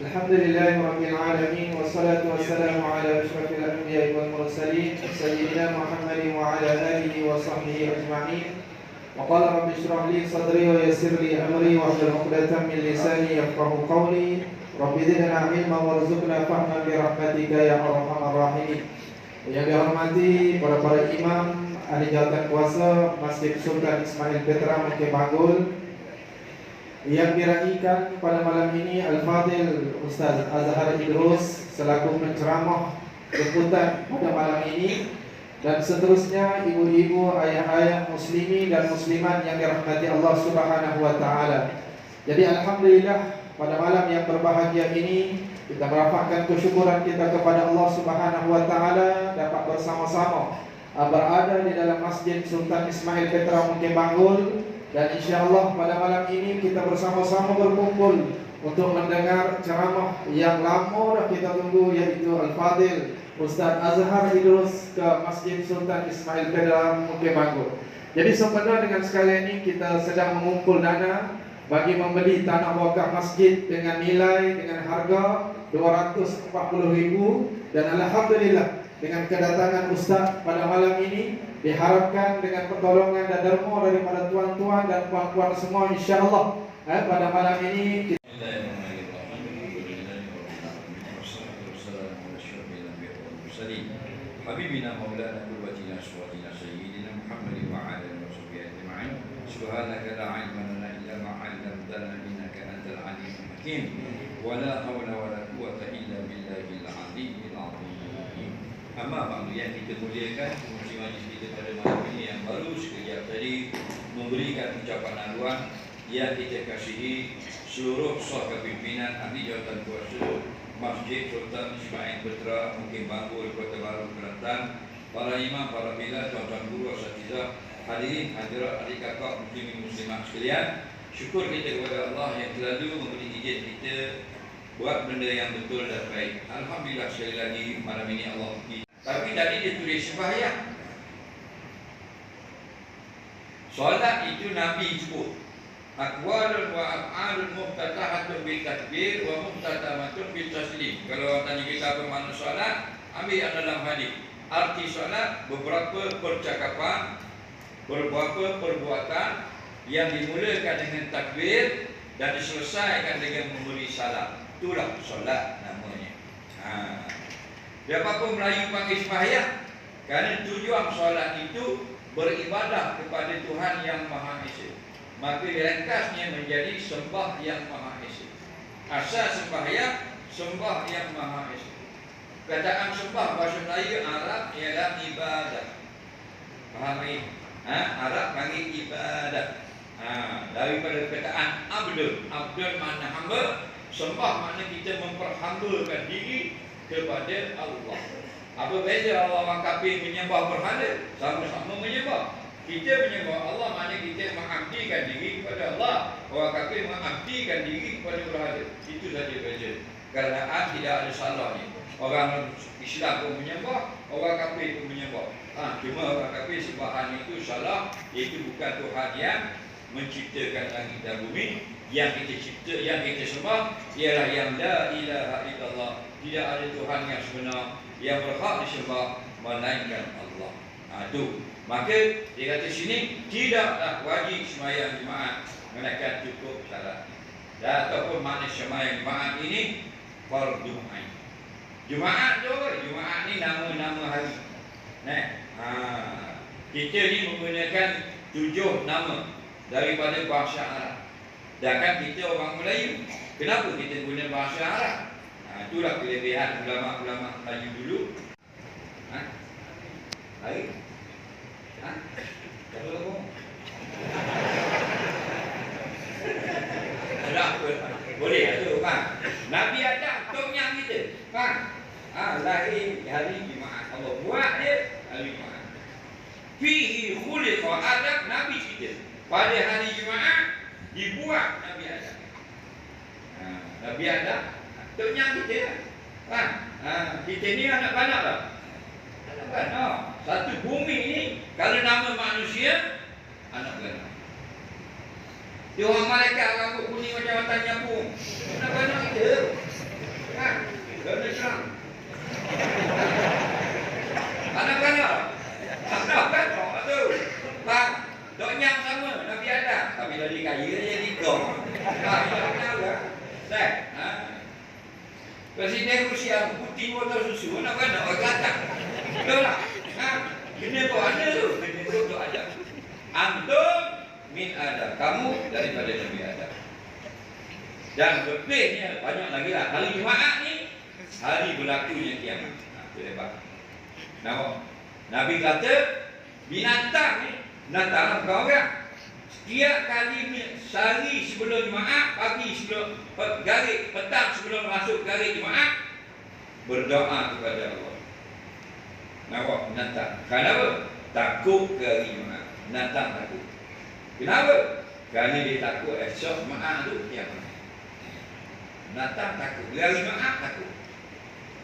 الحمد لله رب العالمين والصلاة والسلام على أشرف الأنبياء والمرسلين سيدنا محمد وعلى آله وصحبه أجمعين. وقال رب اشرح لي صدري ويسر لي أمري واحلل عقدة من لساني يفقه قولي. رب زدنا علما وارزقنا فهما برحمتك يا أرحم الراحمين. Yang dihormati para para imam ahli jawatan kuasa Masjid Sultan Ismail Petra Banggul yang diraihkan pada malam ini Al-Fadil Ustaz Azhar Idrus selaku penceramah jemputan pada malam ini dan seterusnya ibu-ibu, ayah-ayah muslimi dan muslimat yang dirahmati Allah Subhanahu wa taala. Jadi alhamdulillah pada malam yang berbahagia ini kita merapatkan kesyukuran kita kepada Allah Subhanahu wa taala dapat bersama-sama berada di dalam Masjid Sultan Ismail Petra Mungkin Banggul dan insya Allah pada malam ini kita bersama-sama berkumpul untuk mendengar ceramah yang lama dah kita tunggu yaitu Al-Fadil Ustaz Azhar Idrus ke Masjid Sultan Ismail Petra Mungkin Banggul. Jadi sebenarnya dengan sekali ini kita sedang mengumpul dana bagi membeli tanah wakaf masjid dengan nilai dengan harga 240 ribu dan Alhamdulillah dengan kedatangan Ustaz pada malam ini diharapkan dengan pertolongan dan derma daripada tuan-tuan dan puan-puan semua insya-Allah eh, pada malam ini kita حبيبنا مولانا قدوتنا اسوتنا سيدنا محمد وعلى اله وصحبه اجمعين سبحانك لا علم لنا الا ما علمتنا انك انت العليم الحكيم ولا حول ولا قوه الا بالله العلي Hamar Pak yang kita muliakan Pengurusi Majlis kita pada malam ini yang baru sekejap tadi memberikan ucapan haluan yang kita kasihi seluruh soal kepimpinan, Ambil Jawatan Kuasa Masjid Sultan Ismail Petra Mungkin Bangur, Kota Baru, Kelantan. Para imam, para pilar, tuan-tuan guru, asatizah Hadirin, hadirat, adik kakak, muslimin, muslimah sekalian Syukur kita kepada Allah yang selalu memberi izin kita Buat benda yang betul dan baik. Alhamdulillah sekali lagi malam ini Allah tapi tadi dia tulis sembahyang Solat itu Nabi sebut Akwalun wa af'alun muftatahatun bil takbir wa muftatamatun bil taslim. Kalau orang tanya kita apa makna solat, ambil yang dalam hadis. Arti solat beberapa percakapan, beberapa perbuatan yang dimulakan dengan takbir dan diselesaikan dengan memberi salam. Itulah solat namanya. Ha. Siapa pun Melayu panggil sembahyang kerana tujuan solat itu beribadah kepada Tuhan yang Maha Esa maka ringkasnya menjadi sembah yang maha esa. Asal sembahyang sembah yang maha esa. Kataan sembah bahasa Melayu Arab ialah ibadah. Faham ini? Ha? Arab panggil ibadah. Ha, daripada kataan abdul. Abdul makna hamba. Sembah makna kita memperhambakan diri kepada Allah. Apa beza Allah orang kafir menyembah berhala? Sama-sama menyembah. Kita menyembah Allah maknanya kita mengabdikan diri kepada Allah. Orang kafir mengabdikan diri kepada berhala. Itu saja beza. Kerana tidak ada salahnya. Orang Islam pun menyembah, orang kafir pun menyembah. Ha, cuma orang kafir sembahan itu salah. Itu bukan Tuhan yang menciptakan langit dan bumi. Yang kita cipta, yang kita sembah ialah yang la ilaha illallah. Tidak ada Tuhan yang sebenar yang berhak disembah melainkan Allah. Ha, itu. Maka dia kata sini tidaklah wajib semayang jemaat melainkan cukup salat. Dan ataupun makna semayang jemaat ini fardu ain. Jumaat tu, Jumaat ni nama-nama hari. Nah, ha. kita ni menggunakan tujuh nama daripada bahasa Arab. Dan kan kita orang Melayu. Kenapa kita guna bahasa Arab? Ha, itulah kelebihan ulama-ulama Melayu dulu. Ha? Hari? Ha? Ada apa? Boleh tu kan? Nabi ada tongnya kita. Kan? Ha, lahir hari Jumaat. Allah buat dia hari Jumaat. Fihi khuliqa adab Nabi kita. Pada hari Jumaat dibuat Nabi Adam. Ha, Nabi Adam tongnya kita. Kan? Ha, kita ni anak-anak lah. Anak-anak. Satu bumi ini kalau nama manusia anak beranak. Dia orang malaikat rambut kuning macam mata nyambung. Anak beranak kita. Ha, Trump. Anak-anak. Anak kan? Oh, tu. Bang, doknya sama Nabi Adam. Tapi dari kaya jadi gong. Ha, tak kenal kan? Dah. Ha. Presiden Rusia Putin botol susu nak kan nak kata. Betul tak? Ha. Kena tu ada tu. Kena tu ada. Antum min ada. Kamu daripada Nabi Adam. Dan lebihnya banyak lagi lah. Hari Jumaat ni hari berlakunya kiamat. Ha, tu lepas. Nampak? Nabi kata binatang ni binatang kau kan setiap kali sehari sebelum Jumaat, pagi sebelum garik, petang sebelum masuk garik Jumaat berdoa kepada Allah. Nampak? Binatang. Kenapa? Takut ke hari Jumaat. Binatang takut. Kenapa? Kerana dia takut esok Jumaat tu kiamat. Binatang takut. Hari Jumaat takut.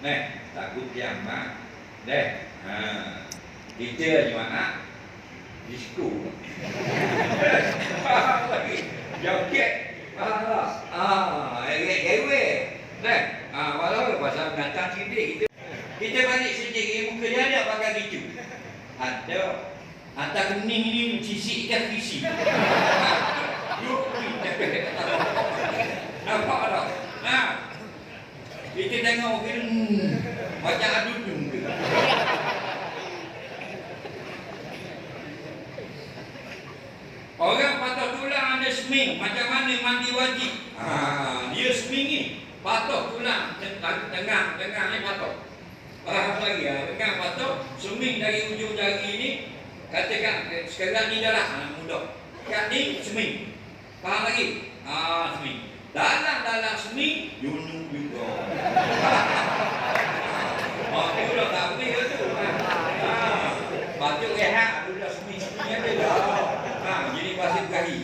Nih, takut kiamat. Deh. Ha. Kita Jumaat disko. Lagi joget. Ah, ah, ewe. Deh. Ah, walau pasal binatang sidik kita kita balik sendiri muka dia ada pakai gitu. Ada. Hantar kening ni sisik ikan fisi. Yuk, Nampak tak? Ha. Kita tengok kita hmm, macam adu dung tu. Orang patah tulang ada seming Macam mana mandi wajib? Ha, Dia seming ni Patah tulang Tengah Tengah ni patah Faham lagi ya Tengah patah Seming dari ujung jari ni Katakan eh, Sekarang ni dah lah ha, Mudah Kat ni seming Faham lagi? Ah seming Dalam-dalam seming Yunung juga Aku dah tak boleh ke tu ha. Batuk rehat Aku dah seming-seming ada dah Ha, jadi pasir kahi.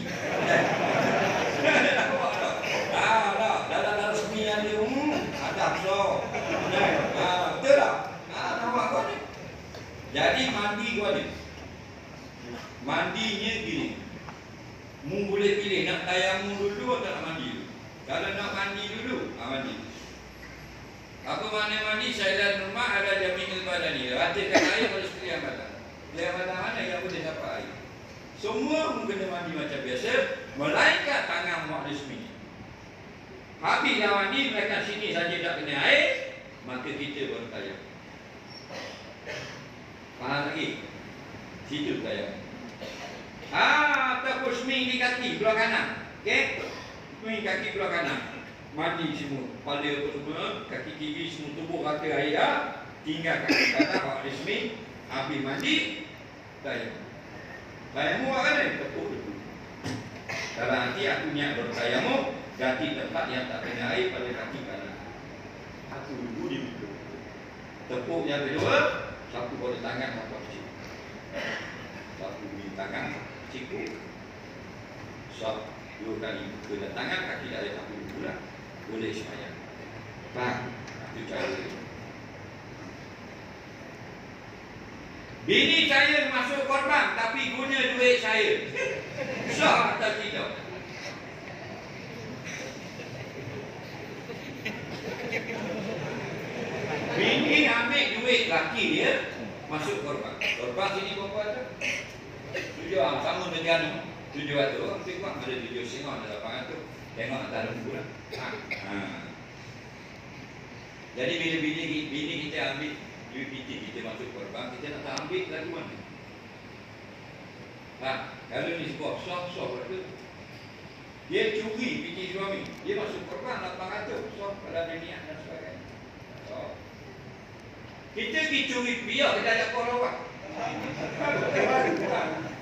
Ah, dah, dah dah resmian dia. Hmm, ada so. Ah, betul tak? Ah, nampak kau ni. Jadi kau ni. Mandinya gini. Mu boleh pilih nak tayamum dulu atau nak mandi dulu. Kalau nak mandi dulu, ah mandi. Apa makna mandi? Saya dalam rumah ada jamin badani. Ratakan air pada sekalian badan. Sekalian badan mana yang boleh dapat air? Semua kena mandi macam biasa Melainkan tangan mak resmi Habis dah mandi Mereka sini saja tak kena air Maka kita baru tayang Faham lagi? Situ tayang Ah, ataupun seming di kaki belah kanan Okey? Seming kaki belah kanan Mandi semua Kepala apa semua Kaki kiri semua tubuh rata air dah Tinggal kaki kanan Awak resmi Habis mandi Tayang Tayamu kan ni? Tepuk dulu. Kalau nanti aku niat bertayamu, ganti tempat yang tak kena air pada kaki kanan. Aku dulu di. Tepuk yang kedua, sapu pada tangan sapu kecil. Sapu di tangan ciku. Sop dua kali kena tangan kaki ada sapu dulu lah. Boleh semayang. Faham? Itu cara. Bini saya masuk korban tapi guna duit saya. Sah atau tidak? Bini ambil duit laki dia masuk korban. Korban sini berapa ada? Tujuh ah, sama ni. Tujuh ratus orang tengok ada tujuh singon ada lapangan tu. Tengok antara lembu lah. Ha. ha. Jadi bila bini, bini kita ambil duit PT kita masuk korban, kita nak tak ambil lagu mana? Ha, kalau ni sebuah soh-soh itu dia curi PT suami, dia masuk korban 800 soh pada dunia dan sebagainya. So, kita pergi curi biar kita ada korban.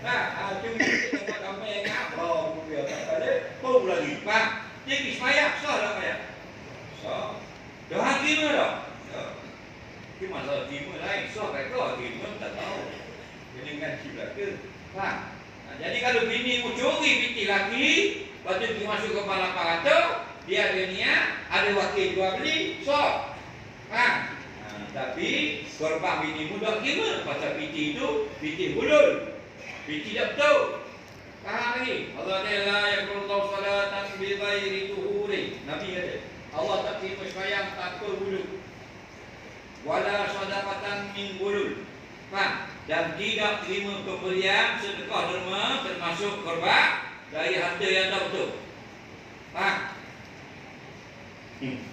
Nah, ha, curi kita tengok ramai yang apa, biar tak ada, pun lagi. Pak, dia pergi semayang, soh tak semayang? Soh. Dah hakim dah. Tapi masalah terima lain. So kata terima tak tahu. Jadi ngaji belaka. Faham? Nah, jadi kalau bini mu curi piti laki, lepas tu pergi masuk ke kepala parata, dia ada niat, ada wakil jual beli, so. Faham? Tapi korban bini mu tak kira pasal piti itu piti hulul. Piti tak betul. Faham lagi? Allah Ta'ala yang kalau salatan bi ghairi tuhuri. Nabi kata, Allah tak terima sembahyang tanpa wuduk. Wala sadaqatan min bulul. Faham? Dan tidak terima pemberian sedekah derma termasuk korban dari harta yang tak betul. Faham? Hmm.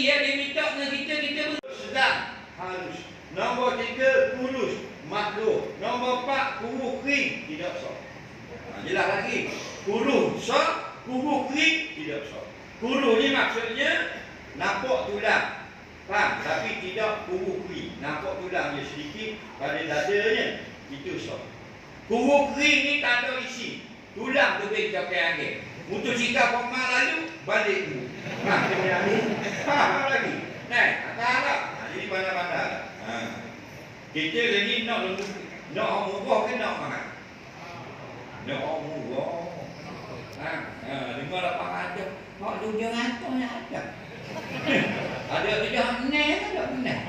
Ya, dia minta dengan kita, kita pergi. Sedang. Harus. Nombor tiga, kurus. Makhluk. Nombor empat, kubu kering. Tidak sah. Ha, jelas lagi. Kuruh sah, kubu kering. Tidak sah. Kuruh ni maksudnya nampak tulang. Faham? Tapi tidak kubu kering. Nampak tulang je sedikit pada dadanya. Itu sah. Kubu kering ni tak ada isi. Tulang tu boleh capai angin. Untuk sikap pemal lalu, balik dulu. Ha. Ha, lagi. Nah, tak ada. Ha, jadi pandai-pandai. Ha. Kita lagi nak nak orang murah ke nak mahal? Nak orang murah. Ha, ha, lima lapan ratus. Nak tujuh ratus nak ada. ada tujuh enam ada benar.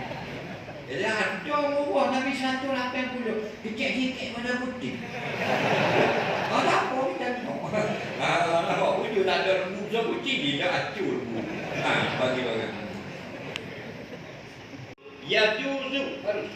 Jadi ada murah tapi satu lapan puluh. Kecil sikit pada putih. Ada apa nak? Ah, nampak wujud tak ada rembu besar kucing dia dah acur. Ha, bagi bagi. Ya juzu harus.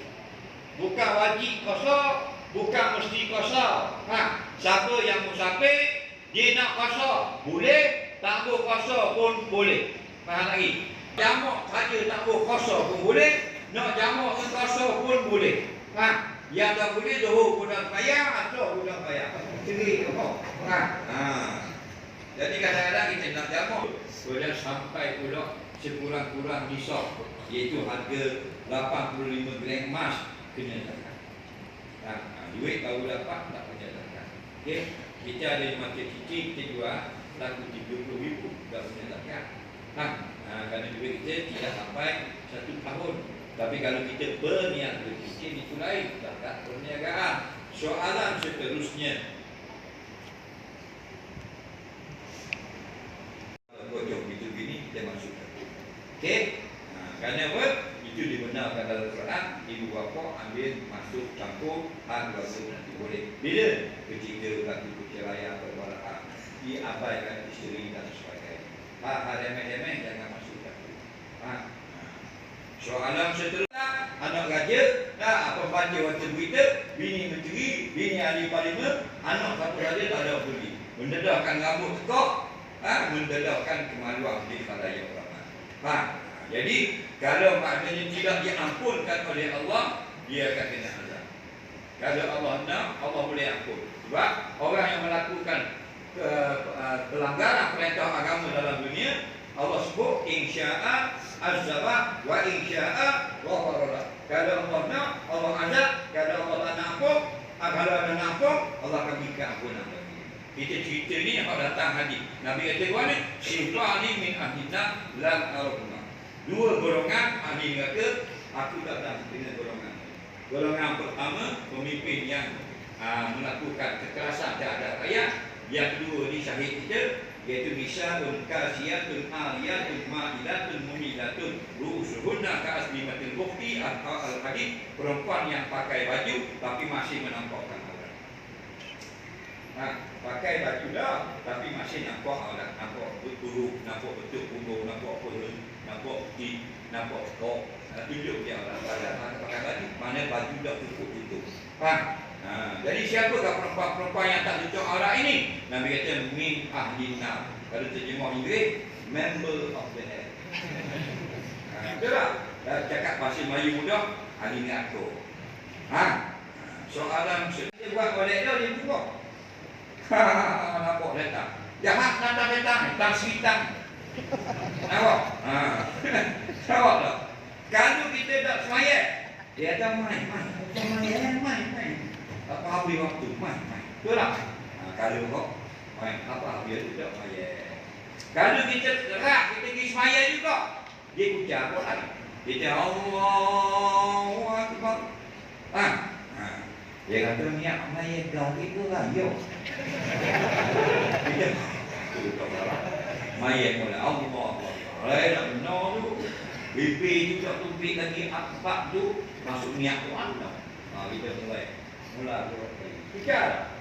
Bukan wajib kosong, bukan mesti kosong. Ha, siapa yang musafir dia nak kosong, boleh, tak boleh kosong pun boleh. Faham lagi? Jamak saja tak boleh kosong pun boleh, nak jamak dengan kosong pun boleh. Ha, yang tak boleh dohur pun dah payah, asal pun dah payah. Cerit apa? Ha. ha. Jadi kadang-kadang kita nak jamak Kemudian sampai pula sekurang-kurang nisab Iaitu harga 85 gram emas kena zakat ha, ha, Duit baru dapat tak kena zakat okay. Kita ada macam cici kita jual Laku 30 ribu tak kena zakat ha, ha, Kerana duit kita tidak sampai satu tahun Tapi kalau kita berniaga cici itu lain Zakat perniagaan Soalan seterusnya bocor itu gini kita masukkan. Okey? Ha, kerana apa? Itu dibenarkan dalam Quran, ibu bapa ambil masuk campur hak keluarga nanti boleh. Bila ketika berlaku perceraian perkara diabaikan isteri dan sebagainya. Hak-hak remeh-remeh jangan masuk campur. Ha? Soalan seterusnya anak raja tak apa baca waktu berita bini menteri bini ahli parlimen anak satu raja tak ada pergi mendedahkan rambut tekok ha, mendedahkan kemaluan di khalayak ramai. Ha, jadi kalau maknanya tidak diampunkan oleh Allah, dia akan kena azab. Kalau Allah nak, Allah boleh ampun. Sebab orang yang melakukan ke, uh, pelanggaran perintah agama dalam dunia, Allah sebut insya'a azaba wa insya'a ghafara. Kalau Allah nak, Allah azab. Kalau Allah tak nak ampun, ah, kalau ada nak ampun, Allah akan berikan ampunan. Ni yang datang hadis. Nabi kata gua ni, "Syaitan min ahlina lam arahuma." Dua golongan ahli neraka aku tak tahu dengan golongan. Golongan pertama pemimpin yang aa, melakukan kekerasan terhadap rakyat. Yang kedua ni syahid kita iaitu misalun kasiyatun aliyatun ma'ilatun mumilatun rusuhunna ka'aslimatil bukti al-hadid perempuan yang pakai baju tapi masih menampakkan. Ha, pakai baju dah tapi masih nampak aurat, nampak betul, nampak betul punggung, nampak perut, nampak di, nampak kok. Ha, tunjuk dia aurat pada pakai baju, mana baju dah cukup tutup. Faham? Ha, jadi siapakah perempuan-perempuan yang tak tutup aurat ini? Nabi kata min ahli nar. Kalau terjemah Inggeris, member of the head. Ha, betul tak? Dah cakap bahasa Melayu mudah, ahli neraka. Ha? Soalan dia buat oleh dia dia buka. Ha, nampak datang. Jahat datang datang, datang switang. Nampak? Ha. Nampak tak? Kalau kita tak semayat, dia datang main, main. Macam main, main, main. Apa habis waktu, main, main. Betul tak? Ha, kalau kau main, apa habis tu tak semayat. Kalau kita gerak, kita pergi semayat juga. Dia kucak apa lagi? Kita Allahu Akbar. Ha? Dia kata niat main gari ke rayo. Kita tu tak salah. Main mula Allah. Lain nak benar tu. Pipi juga tu lagi akbar tu masuk niat tu anda. Ha, kita mulai. Mula. Fikir.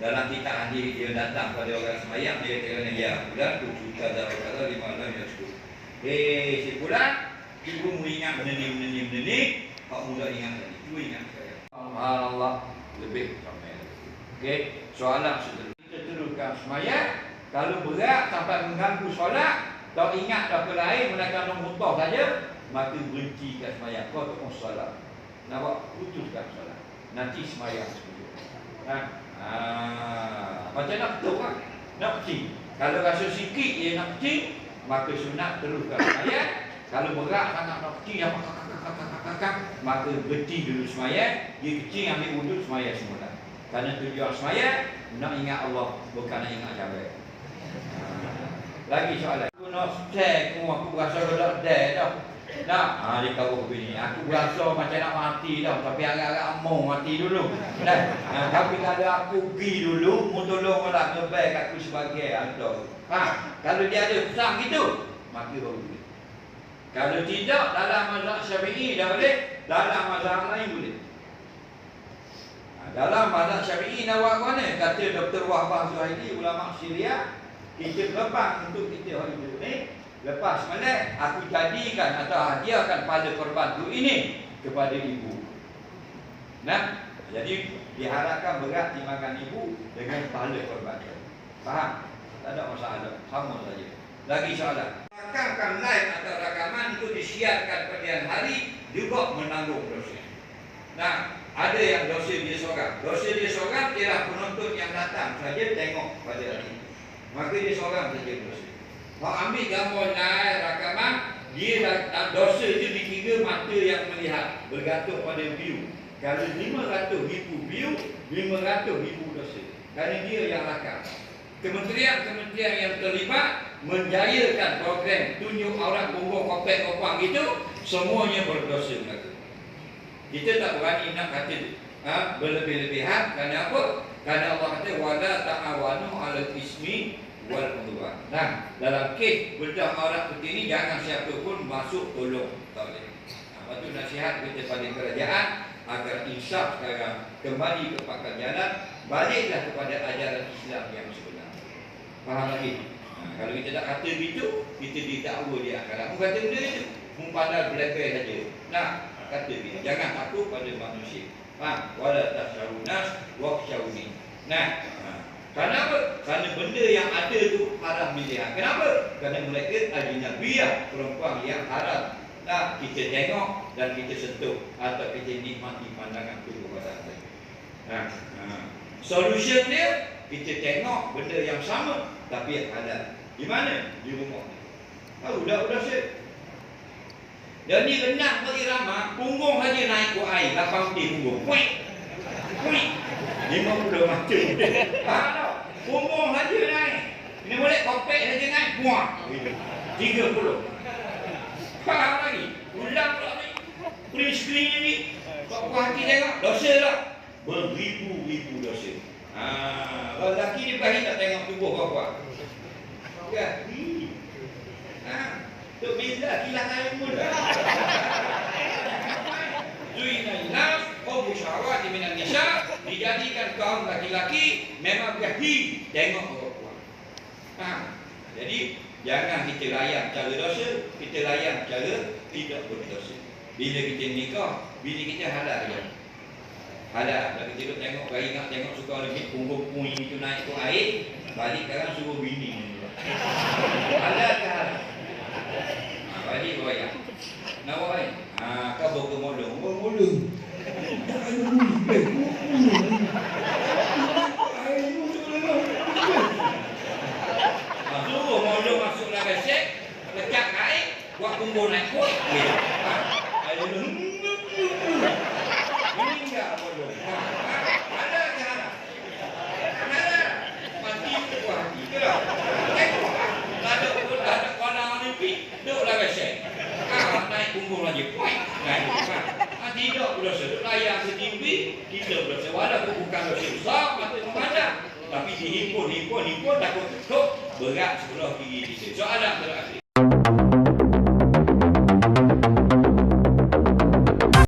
dalam kitab hadis dia datang pada orang semayang dia kata ya bulan tu juta darah kata lima malam ya cukup eh si bulan ibu mu ingat benda ni benda ni benda ni kau muda ingat tadi. Ibu ingat saya. Allah lebih sampai okey? Soalan seterusnya kita teruskan semayang. Kalau berat sampai mengganggu solat tak ingat apa lain melainkan nombor toh saja maka berhentikan semayang. Kau tak mau solat. Buat? Putuskan solat. Nanti semayang sebelum ha? ha? macam nak betul kan? Nak kecil. Kalau rasa sikit dia nak kecil maka sunat teruskan semayang. Kalau berat sangat nak kecil yang kakak maka berhenti dulu semayang dia kecil ambil wuduk semayang semula kerana tujuan semayang nak ingat Allah bukan nak ingat jabal lagi soalan. Aku nak share aku, rasa tak share dah. Nak? Ha, dia kau begini. Aku rasa macam nak mati dah. Tapi agak-agak among mati dulu. Dah. Ha, tapi kalau aku pergi dulu, mu tolong aku sebagai ada. Ha, kalau dia ada pesan gitu, maka baru. Kalau tidak, dalam mazhab syafi'i dah boleh. Dalam mazhab lain boleh. Ha, dalam mazhab syafi'i nak buat mana? Kata Dr. Wahbah Zuhaili, ulama Syria, kita lepas untuk kita hari hidup ni lepas mana aku jadikan atau hadiahkan pada korban tu ini kepada ibu nah jadi diharapkan berat dimakan ibu dengan pahala korban tu faham tak ada masalah sama saja lagi soalan rakamkan live atau rakaman itu disiarkan pada hari juga menanggung dosa nah ada yang dosa dia seorang dosa dia seorang ialah penonton yang datang saja tengok pada hari itu Maka dia seorang saja dosa. Kalau ambil gambar naik rakaman, dia dosa itu dikira mata yang melihat bergantung pada view. Kalau 500 ribu view, 500 ribu dosa. Kerana dia yang rakam. Kementerian-kementerian yang terlibat menjayakan program tunjuk aurat bumbung kopek kopang itu semuanya berdosa mereka. Kita tak berani nak kata ha, berlebih-lebihan kerana apa? Kerana Allah kata wala ta'awanu 'alal ismi wal udwan. Nah, dalam kes bedah aurat seperti ini jangan siapa pun masuk tolong. Tak boleh. Apa tu nasihat kita pada kerajaan agar insaf sekarang kembali ke pangkal jalan, baliklah kepada ajaran Islam yang sebenar. Faham lagi? Kalau kita tak kata begitu, kita didakwa di akhirat. Mu kata benda itu, mu pandang belakang saja. Nah, kata begitu. Jangan takut pada manusia. Faham? Wala tasyarunas wa syawni. Nah, Kenapa? Kerana benda yang ada tu haram dilihat. Kenapa? Kerana mereka ahli biar perempuan yang haram. Nah, kita tengok dan kita sentuh atau kita nikmati pandangan tubuh badan kita. Nah, nah. Solution dia kita tengok benda yang sama tapi halal. Di mana? Di rumah. Tahu dah sudah set. Dan ni renang berirama, punggung saja naik ke air, 8 putih punggung. Puik. Puik. 50 macam. Faham tak? Punggung saja naik. Ini boleh kopek saja naik. Buang. 30. Faham lagi? Ulang pula ni. Pulis screen ni. Kau hati tengok. Dosa tak? Beribu-ribu dosa. Ha, kalau lelaki ni berani tak tengok tubuh kau puas? Ya. Ha. Tu bila kilang air pun. Zuina inas, Hubu syahwat minan nisa dijadikan kaum laki-laki memang gahi tengok perempuan. Ha. Jadi jangan kita layan cara dosa, kita layan cara tidak berdosa. Bila kita nikah, bila kita halal ya. Halal. Kalau kita tengok bayi nak tengok suka lebih punggung puing itu naik ke air, balik sekarang suruh bini. Halal ke halal? Ha, balik bayar. Nak buat baik? Ha, kau bawa ke molong. Oh, molong.